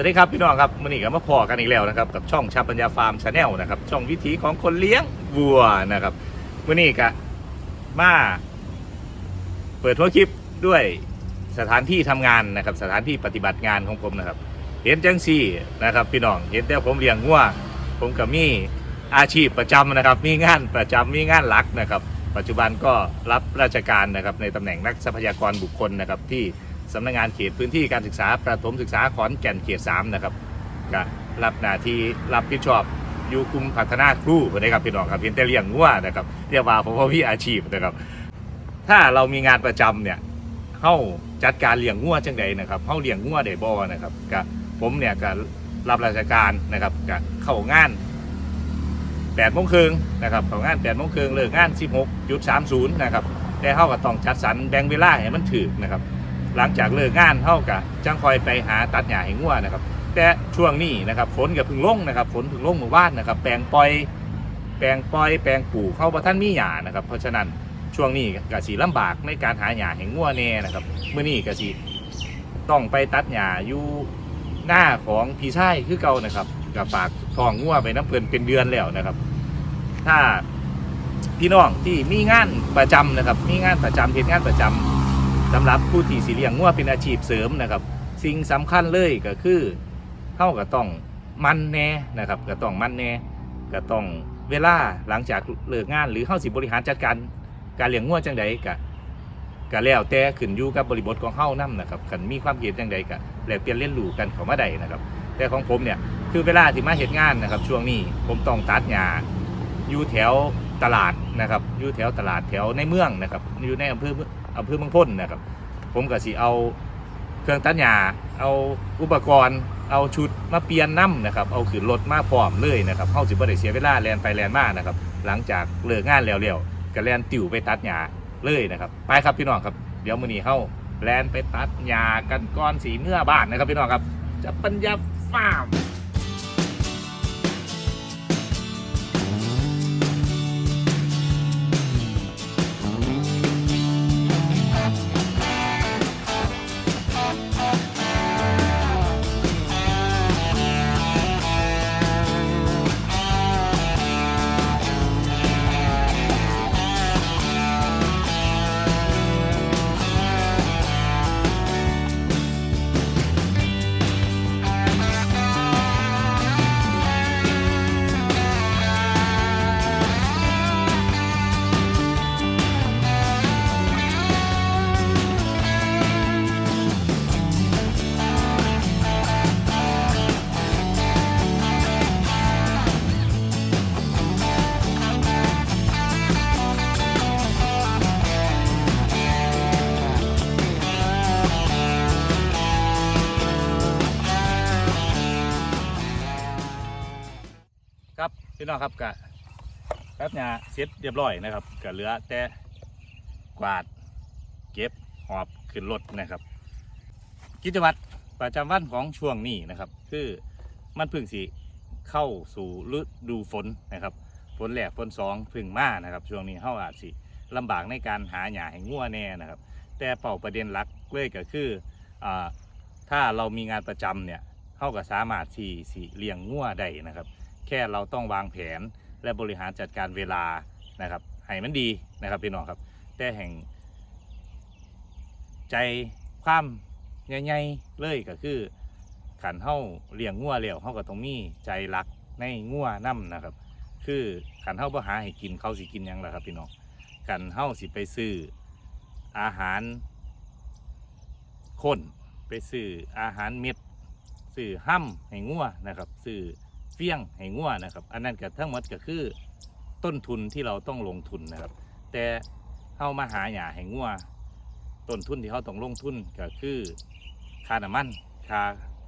วัสดีครับพี่น้องครับมื่อนี้ก็มาพอกันอีกแล้วนะครับกับช่องชาปัญญาฟาร์มชาแนลนะครับช่องวิถีของคนเลี้ยงวัวนะครับมื่อนี้ก็มาเปิดทัวร์คลิปด้วยสถานที่ทำงานนะครับสถานที่ปฏิบัติงานของผมนะครับ เห็นจังซี่นะครับพี่น้องเห็นแต่ผมเลี้ยงวัวผมก็มีอาชีพประจำนะครับ มีงานประจำมีงานหลักนะครับ ปัจจุบันก็รับราชการนะครับในตำแหน่งนักทรัพยากรบุคคลนะครับที่ สำนักงานเขตพื้นที่การศึกษาประถมศึกษาขอนแก่นเขต3นะครับก็รับหน้าที่รับผิดชอบอยู่กลุ่มพัฒนาครูนะครับพี่น้องครับเพียงแต่เลี้ยงงัวนะครับเรียกว่าผมว่าวิอาชีพนะครับ ถ้าเรามีงานประจำเนี่ยเฮาจัดการเลี้ยงงัวจังใดนะครับเฮาเลี้ยงงัวได้บ่นะครับก็ผมเนี่ยก็รับราชการนะครับก็เข้างาน8โมงครึ่งนะครับเข้างาน8โมงครึ่งเลิกงาน16.30นะครับแต่เฮาก็ต้องจัดสรรแบ่งเวลาให้มันถูกนะครับ หลังจากเลิกงานเท่ากับจังคอยไปหาตัดหญ้าให้งัวนะครับ แต่ช่วงนี้นะครับฝนกับพึ่งลงนะครับฝนพึ่งลงหมู่บ้านนะครับ แปลงปล่อย แปลงปล่อย แปลงปลูกเข้าประท่านมีหญ้านะครับ เพราะฉะนั้นช่วงนี้กสีลำบากในการหาหญ้าให้งัวแน่นะครับเมื่อนี้กสีต้องไปตัดหญ้าอยู่หน้าของพี่ชายคือเก่านะครับกับฝากทองงัวไปน้ำเพลินเป็นเดือนแล้วนะครับ ถ้าพี่น้องที่มีงานประจำนะครับ มีงานประจำเหตุงานประจำ สำหรับผู้ที่สิเลี้ยงงัวเป็นอาชีพเสริมนะครับ สิ่งสำคัญเลยก็คือเท่าก็ต้องมันแน่นะครับก็ต้องมันแน่ก็ต้องเวลาหลังจากเลิกงานหรือเข้าสิบริหารจัดการการเลี้ยงงัวจังใดก็ก็แล้วแต่ขึ้นอยู่กับบริบทของเฮานํนะครับคันมีความเห็นจังใดก็แลกเปลี่ยนเรียนรู้กันเข้ามาได้นะครับ แต่ของผมเนี่ยคือเวลาที่มาเฮ็ดงานนะครับ ช่วงนี้ผมต้องตัดหญ้าอยู่แถวตลาดนะครับอยู่แถวตลาดแถวในเมืองนะครับอยู่ในอำเภอ อำเภอเมืองพ้นนะครับ ผมก็สิเอาเครื่องตัดหญ้าเอาอุปกรณ์ เอาชุดมาเปลี่ยนน้ำนะครับ เอาขึ้นรถมาพร้อมเลยนะครับเข้าสิบ่ได้เสียเวลาแลนไปแลนมานะครับ หลังจากเลิกงานแล้วๆก็แลนติวไปตัดหญ้าเลยนะครับ ไปครับพี่น้องครับ เดี๋ยวมื้อนี้เข้าแลนไปตัดหญ้ากันก้อนสีเมื่อบ้านนะครับพี่น้องครับจะปัญญาฟาร์ม พี่น้องครับกะแป๊บเนี่ยเสร็จเรียบร้อยนะครับก็เหลือแต่กวาดเก็บหอบขึ้นรถนะครับ กิจวัตรประจำวันของช่วงนี้นะครับ คือมันพึ่งสิเข้าสู่ฤดูฝนนะครับฝนแหลกฝนสองพึ่งมานะครับ ช่วงนี้เข้าอาจสิลำบากในการหาหญ้าให้งัวแน่นะครับ แต่เป่าประเด็นหลักเลยก็คืออถ้าเรามีงานประจำเนี่ยเข้าก็สามารถที่สิเลี้ยงงัวได้นะครับ แค่เราต้องวางแผนและบริหารจัดการเวลานะครับให้มันดีนะครับพี่น้องครับ แต่แห่ง ใจความใหญ่ๆเลยก็คือขันเฮาเลี้ยงงัวแล้วเฮาก็ต้องมีใจรักในงัวนํนะครับ คือขันเฮาบ่หาให้กินเขาสิกินยังล่ะครับพี่น้องขันเฮาสิไปซื้ออาหารข้นไปซื้ออาหารเม็ดซื้อห้ำให้งัวนะครับซื้อ เฟี้ยงให้งัวนะครับ อันนั้นก็ทั้งหมดก็คือต้นทุนที่เราต้องลงทุนนะครับ แต่เข้ามาหาหยาให้งัวต้นทุนที่เขาต้องลงทุนก็คือค่าน้ำมันค่า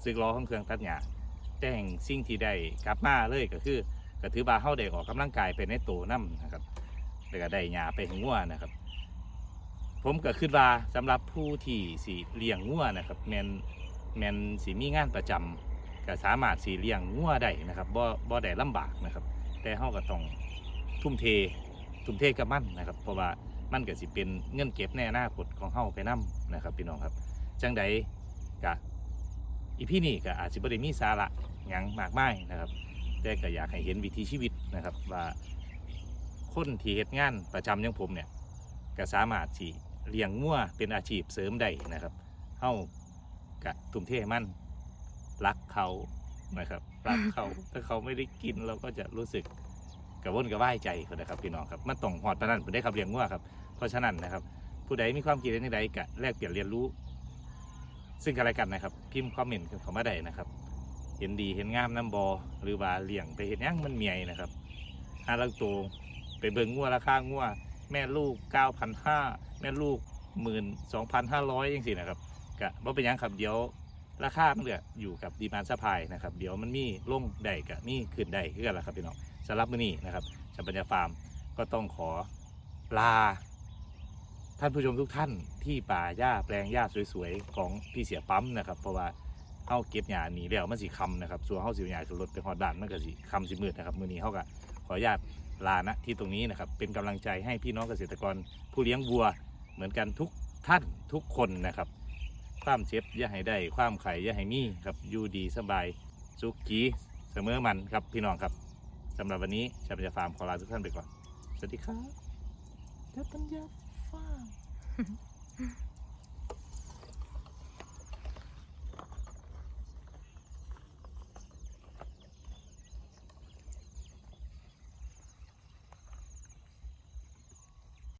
ซื้อล้อของเครื่องตัดหญ้าแต่แห่งสิ่งที่ได้กลับมาเลยก็คือก็ถือว่าเขาได้ออกกำลังกายไปในตัวน้ำนะครับแล้วก็ได้หญ้าไปให้งัวนะครับ ผมก็คิดว่าสำหรับผู้ที่สิเลี้ยงงัวนะครับแมนแมนสิมีงานประจำ ก็สามารถสีเลี้ยงงัวได้นะครับบ่บ่ได้ลำบากนะครับ แต่เฮาก็ต้องทุ่มเททุ่มเทกับมันนะครับ เพราะว่ามันก็สิเป็นเงินเก็บในอนาคตของเฮาไปนํนะครับพี่น้องครับจังใดก็อีพี่นี่ก็อาจจะไม่ได้มีสาระหยังมากมายนะครับ แต่ก็อยากให้เห็นวิถีชีวิตนะครับว่าคนที่เฮ็ดงานประจำอย่างผมเนี่ยก็สามารถที่เลี้ยงงัวเป็นอาชีพเสริมได้นะครับเฮากะทุ่มเทให้มัน รักเขานะครับรักเขาถ้าเขาไม่ได้กินเราก็จะรู้สึกกระวนกระวายใจคนนะครับพี่น้องครับมันต้องหอดปานนั้นผมได้ครับเลี้ยงงัวครับ เพราะฉะนั้นนะครับ ผู้ใดมีความคิดเห็นใดๆกะแลกเปลี่ยนเรียนรู้ ซึ่งกันและกันนะครับ พิมพ์คอมเมนต์เข้ามาได้นะครับ เห็นดีเห็นงามน้ำบอหรือว่าเลี้ยงไปเห็นยังมันเมียนะครับหาลังโตวไปเบิ่งงัวราคางัวแม่ลูก 9,500แม่ลูก 12,500ยังสินะครับกะว่าเป็นหยังครับเดี๋ยว ราคามันเหลืออยู่กับดีมานซัพพลายนะครับเดี๋ยวมันมีลงได้กะมีขึ้นได้คือกันละครับพี่น้องสำหรับมื้อนี้นะครับชัมปัญญาฟาร์มก็ต้องขอลา ท่านผู้ชมทุกท่านที่ป่าหญ้าแปลงหญ้าสวยๆของพี่เสียปั๊มนะครับ เพราะว่าเฮาเก็บหญ้าหนีแล้วมันสิคำนะครับส่วนเฮาสิเอาหญ้าขึ้นรถไปฮอดบ้านมันก็สิคำสิมืดนะครับมื้อนี้เฮาก็ขออนุญาตลานะที่ตรงนี้นะครับเป็นกำลังใจให้พี่น้องเกษตรกรผู้เลี้ยงวัวเหมือนกันทุกท่านทุกคนนะครับ ความเจ็บอย่าให้ได้ความไข่อย่าให้มีครับอยู่ดีสบายสุขีเสมอมันครับพี่น้องครับสำหรับวันนี้ชาปัญญาฟาร์มขอลาทุกท่านไปก่อน สวัสดีครับชาปัญญาฟาร์ม